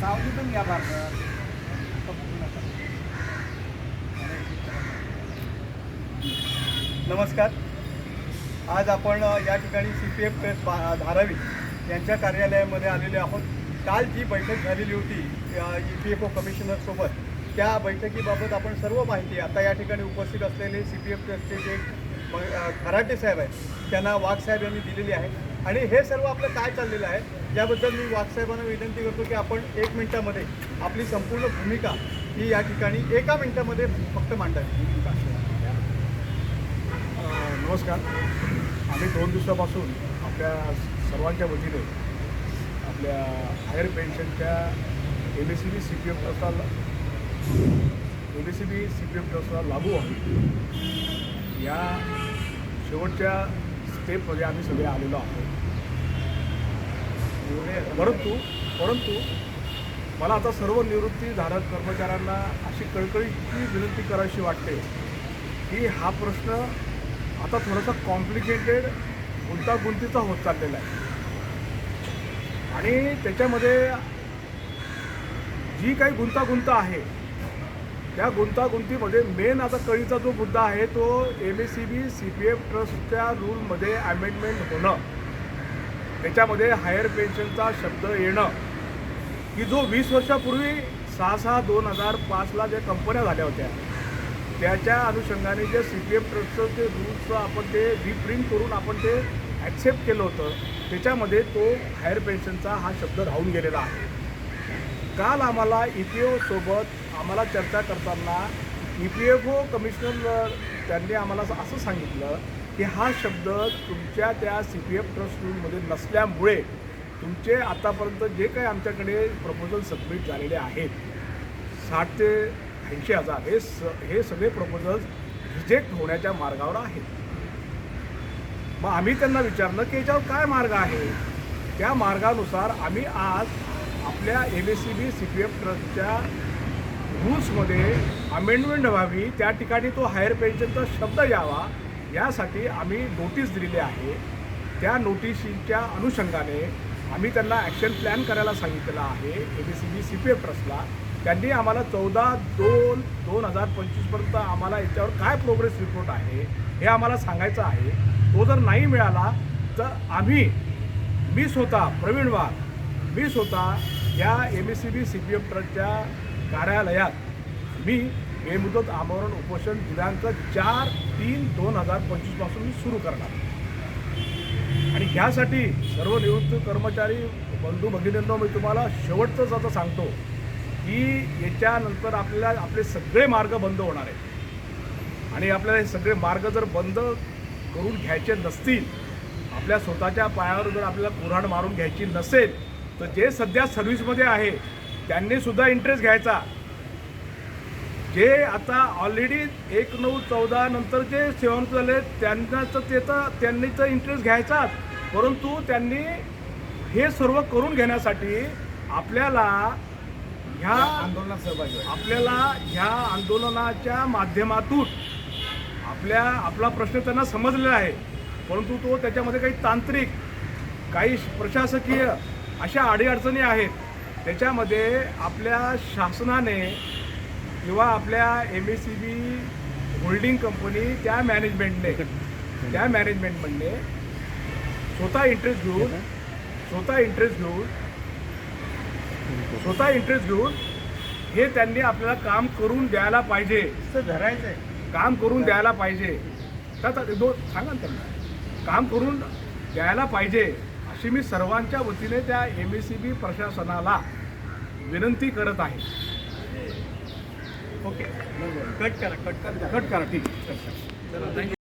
सावलीतून या भारतात नमस्कार. आज आपण या ठिकाणी सी पी एफ धारावी यांच्या कार्यालयामध्ये आलेले आहोत. काल जी बैठक झालेली होती ई पी एफ ओ कमिशनरसोबत त्या बैठकीबाबत आपण सर्व माहिती आता या ठिकाणी उपस्थित असलेले सी पी एफ ट्रस्टचे जे खराटे साहेब आहेत त्यांना वाघ साहेब यांनी दिलेली आहे. आणि हे सर्व आपलं काय चाललेलं आहे याबद्दल मी वाघसाहेबांना विनंती करतो की आपण एक मिनिटामध्ये आपली संपूर्ण भूमिका ही या ठिकाणी एका मिनिटामध्ये फक्त मांडावी. नमस्कार. आम्ही दोन दिवसापासून आपल्या सर्वांच्या वतीने आपल्या higher पेन्शनच्या M S C B C P F ट्रस्टला M S C B C P F ट्रस्टला लागू व्हावी या शेवटच्या स्टेपमध्ये आम्ही सगळे आलेलो आहोत. परंतु परंतु मला आता सर्व निवृत्तीधारक कर्मचाऱ्यांना अशी कळकळीची विनंती करावीशी वाटते की हा प्रश्न आता थोडासा कॉम्प्लिकेटेड गुंतागुंतीचा होत चाललेला आहे. आणि त्याच्यामध्ये जी काही गुंतागुंत आहे त्या गुंतागुंतीमध्ये मेन आता कळीचा जो मुद्दा आहे तो M S C B C P F ट्रस्टच्या रूलमध्ये अमेंडमेंट होणं. त्याच्यामध्ये हायर पेन्शनचा शब्द येणं. की जो वीस वर्षापूर्वी सहा सहा दोन हजार पाचला ज्या कंपन्या झाल्या होत्या त्याच्या अनुषंगाने जे सी पी एफ ट्रस्टचं ते रूल्सचं आपण ते रिप्रिंट करून आपण ते ॲक्सेप्ट केलं होतं त्याच्यामध्ये तो हायर पेन्शनचा हा शब्द राहून गेलेला आहे. काल आम्हाला ई पी ओसोबत आम्हाला चर्चा करताना E P F O commissioner त्यांनी आम्हाला असं सांगितलं की हा शब्द तुमच्या त्या सी पी एफ ट्रस्ट रूलमध्ये नसल्यामुळे तुमचे आतापर्यंत जे काही आमच्याकडे प्रपोजल सबमिट झालेले आहेत साठ ते ऐंशी हजार हे स हे सगळे प्रपोजल्स रिजेक्ट होण्याच्या मार्गावर आहेत. मग आम्ही त्यांना विचारलं की याच्यावर काय मार्ग आहे? त्या मार्गानुसार आम्ही आज आपल्या M S C B C P F ट्रस्टच्या रूल्समध्ये अमेंडमेंट व्हावी त्या ठिकाणी तो हायर पेन्शनचा शब्द यावा यासाठी आम्ही नोटीस दिलेली आहे. त्या नोटिशीच्या अनुषंगाने आम्ही त्यांना ॲक्शन प्लॅन करायला सांगितलेला आहे. M B C B C P F ट्रस्टला त्यांनी आम्हाला चौदा दोन दोन हजार पंचवीसपर्यंत आम्हाला याच्यावर काय प्रोग्रेस रिपोर्ट आहे हे आम्हाला सांगायचं आहे. तो जर नाही मिळाला तर आम्ही मी स्वतः प्रवीण वाघ मी स्वतः या M S C B C P F ट्रस्टच्या कार्यालयात मी बेमुदत आमरण उपोषण दिनांक चार तीन दोन हजार पंचवीसपासून मी सुरू करणार. आणि ह्यासाठी सर्व निवृत्त कर्मचारी बंधू भगिनींनो मी तुम्हाला शेवटचंच आता सांगतो की याच्यानंतर आपल्याला आपले सगळे मार्ग बंद होणार आहेत. आणि आपल्याला हे सगळे मार्ग जर बंद करून घ्यायचे नसतील आपल्या स्वतःच्या पायावर जर आपल्याला कुऱ्हाड मारून घ्यायची नसेल तर जे सध्या सर्व्हिसमध्ये आहे त्यांनीसुद्धा इंटरेस्ट घ्यायचा. जे आता ऑलरेडी एक नऊ चौदा नंतर जे सेवानिवृत्त झाले त्यांना तर ते तर त्यांनी तर इंटरेस्ट घ्यायचाच परंतु त्यांनी हे सर्व करून घेण्यासाठी आपल्याला ह्या आंदोलनात सहभागी. आपल्याला ह्या आंदोलनाच्या माध्यमातून आपल्या आपला प्रश्न त्यांना समजलेला आहे. परंतु तो त्याच्यामध्ये काही तांत्रिक काही प्रशासकीय अशा अडीअडचणी आहेत. त्याच्यामध्ये आपल्या शासनाने किंवा आपल्या M S C B holding company त्या मॅनेजमेंटने त्या मॅनेजमेंटमध्ये स्वतः इंटरेस्ट घेऊन स्वतः इंटरेस्ट घेऊन स्वतः इंटरेस्ट घेऊन हे त्यांनी आपल्याला काम करून द्यायला पाहिजे. धरायचं आहे काम करून द्यायला पाहिजे. दोन सांगा ना त्यांना. काम करून द्यायला पाहिजे अशी मी सर्वांच्या वतीने त्या एम एस सी बी प्रशासनाला विनंती करत आहे. ओके. कट करा कट करा. कट करा ठीक आहे.